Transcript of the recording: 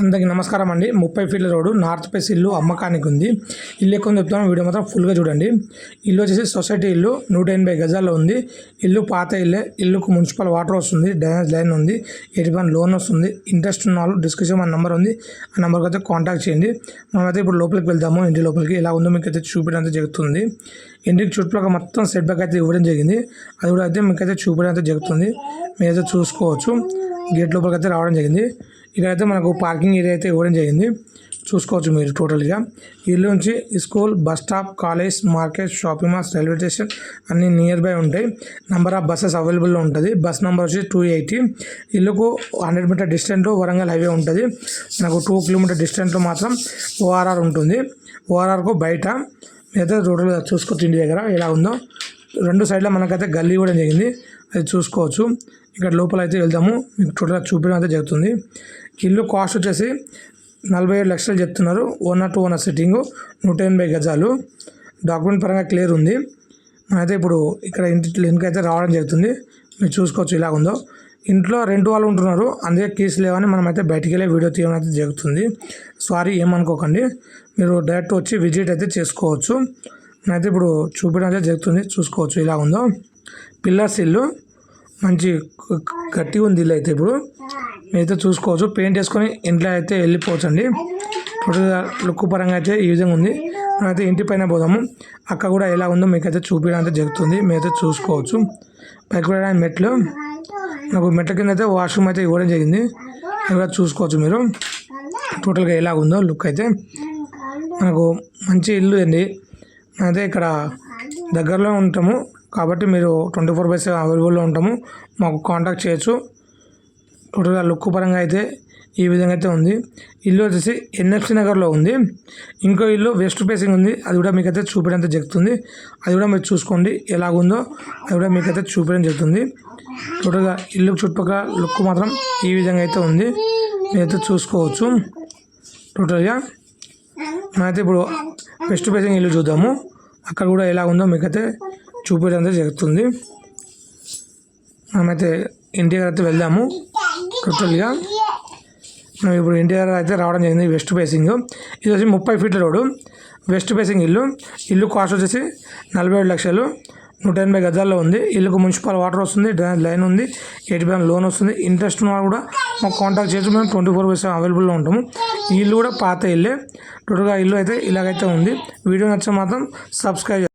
అందరికీ నమస్కారం అండి. ముప్పై ఫీట్ల రోడ్డు నార్త్ పేస్ ఇల్లు అమ్మకానికి ఉంది. ఇల్లు ఎక్కువ చెప్తాను వీడియో మాత్రం ఫుల్గా చూడండి. ఇల్లు వచ్చేసి సొసైటీ ఇల్లు నూట ఎనభై గజాల్లో ఉంది. ఇల్లు పాత ఇల్లే. ఇల్లుకు మున్సిపల్ వాటర్ వస్తుంది డ్రైనేజ్ లైన్ ఉంది. ఎటువంటి లోన్ వస్తుంది. ఇంట్రెస్ట్ ఉన్న వాళ్ళు డిస్క్రిప్షన్ మన నెంబర్ ఉంది. ఆ నెంబర్కి అయితే కాంటాక్ట్ చేయండి. మనమైతే ఇప్పుడు లోపలికి వెళ్దాము. ఇంటి లోపలికి ఎలా ఉందో మీకు అయితే చూపించడం జరుగుతుంది. ఇంటికి చుట్టుపక్కల మొత్తం సెట్ బ్యాక్ అయితే ఇవ్వడం జరిగింది. అది కూడా అయితే మీకు అయితే చూపించడం అయితే జరుగుతుంది. మీరైతే చూసుకోవచ్చు. గేట్ లోపలికి అయితే రావడం జరిగింది. ఇక్కడైతే మనకు పార్కింగ్ ఏరియా అయితే ఇవ్వడం జరిగింది. చూసుకోవచ్చు మీరు టోటల్గా ఇల్లు నుంచి school bus stop college market shopping malls railway station అన్నీ నియర్ బై ఉంటాయి. నెంబర్ ఆఫ్ బస్సెస్ అవైలబుల్లో ఉంటుంది. బస్ నెంబర్ వచ్చి టూ ఎయిటీ ఇల్లుకు హండ్రెడ్ మీటర్ డిస్టెంట్లో వరంగల్ హైవే ఉంటుంది. మనకు టూ కిలోమీటర్ డిస్టెంట్లో మాత్రం ఓఆర్ఆర్ ఉంటుంది. ఓఆర్ఆర్కు బయట మీరైతే టోటల్గా చూసుకోవచ్చు ఇంటి దగ్గర ఎలా ఉందో. రెండు సైడ్లో మనకైతే గల్లీ ఇవ్వడం జరిగింది. చూసుకోవచ్చు. ఇక్కడ లోపల అయితే వెళ్దాము. మీకు టోటల్గా చూపించడం అయితే జరుగుతుంది. ఇల్లు కాస్ట్ వచ్చేసి నలభై ఏడు లక్షలు చెప్తున్నారు. ఓనర్ టు ఓనర్ సిట్టింగ్ నూట ఎనభై గజాలు. డాక్యుమెంట్ పరంగా క్లియర్ ఉంది. మనైతే ఇప్పుడు ఇక్కడ ఇంటి ఇంటికైతే అయితే రావడం జరుగుతుంది. మీరు చూసుకోవచ్చు ఇలా ఉందో ఇంట్లో రెండు వాళ్ళు ఉంటున్నారు. అందుకే కీస్ లేవని మనమైతే బయటికి వెళ్ళే వీడియో తీయడం అయితే జరుగుతుంది. సారీ ఏమనుకోకండి. మీరు డైరెక్ట్ వచ్చి విజిట్ అయితే చేసుకోవచ్చు. నేనైతే ఇప్పుడు చూపించడం అయితే జరుగుతుంది. చూసుకోవచ్చు ఇలా ఉందో పిల్లర్స్ ఇల్లు మంచి గట్టిగా ఉంది ఇల్లు అయితే ఇప్పుడు. మీరైతే చూసుకోవచ్చు. పెయింట్ వేసుకొని ఇంట్లో అయితే వెళ్ళిపోవచ్చు అండి టోటల్గా లుక్ పరంగా అయితే ఈ విధంగా ఉంది. మనమైతే ఇంటి పైన పోదాము. అక్కడ కూడా ఎలా ఉందో మీకైతే చూపించడం అయితే జరుగుతుంది. మీరైతే చూసుకోవచ్చు. పైకి వెళ్ళడానికి మెట్లు. నాకు మెట్ల కింద అయితే వాష్రూమ్ అయితే ఇవ్వడం జరిగింది. అక్కడ కూడా చూసుకోవచ్చు మీరు. టోటల్గా ఎలా ఉందో లుక్ అయితే. మనకు మంచి ఇల్లు అండి. అయితే ఇక్కడ దగ్గరలో ఉంటాము. కాబట్టి మీరు ట్వంటీ ఫోర్ బై సెవెన్ అవైలబుల్లో ఉంటాము. మాకు కాంటాక్ట్ చేయొచ్చు. టోటల్గా లుక్ పరంగా అయితే ఈ విధంగా అయితే ఉంది. ఇల్లు వచ్చేసి ఎన్ఎఫ్సి నగర్లో ఉంది. ఇంకో ఇల్లు వెస్ట్ ఫేసింగ్ ఉంది. అది కూడా మీకు అయితే చూపించడం జరుగుతుంది. అది కూడా మీరు చూసుకోండి. ఎలాగుందో అది కూడా మీకు అయితే చూపించడం జరుగుతుంది టోటల్గా ఇల్లు చుట్టుపక్కల లుక్ మాత్రం ఈ విధంగా అయితే ఉంది. మీరైతే చూసుకోవచ్చు. టోటల్గా మనమైతే ఇప్పుడు వెస్ట్ ఫేసింగ్ ఇల్లు చూద్దాము. అక్కడ కూడా ఎలా ఉందో మీకైతే చూపించడం అయితే జరుగుతుంది. మనమైతే ఇంటి దగ్గర అయితే వెళ్దాము టోటల్గా. మనం ఇప్పుడు ఇంటి దగ్గర అయితే రావడం జరిగింది వెస్ట్ ఫేసింగ్ ఇది వచ్చి ముప్పై ఫీట్ల రోడ్డు. వెస్ట్ ఫేసింగ్ ఇల్లు. ఇల్లు కాస్ట్ వచ్చేసి నలభై ఏడు లక్షలు. నూట ఎనభై గజాల్లో ఉంది. ఇల్లుకు మున్సిపల్ వాటర్ వస్తుంది డ్రైనేజ్ లైన్ ఉంది ఎయిటీ పర్సెంట్ లోన్ వస్తుంది. ఇంట్రెస్ట్ ఉన్న కూడా మాకు కాంటాక్ట్ చేసి మేము ట్వంటీ ఫోర్ బై సెవెన్ అవైలబుల్లో ఉంటాము. ఈ ఇల్లు కూడా పాత ఇల్లే. టోటల్గా ఇల్లు అయితే ఇలాగైతే ఉంది. వీడియో నచ్చే మాత్రం సబ్స్క్రైబ్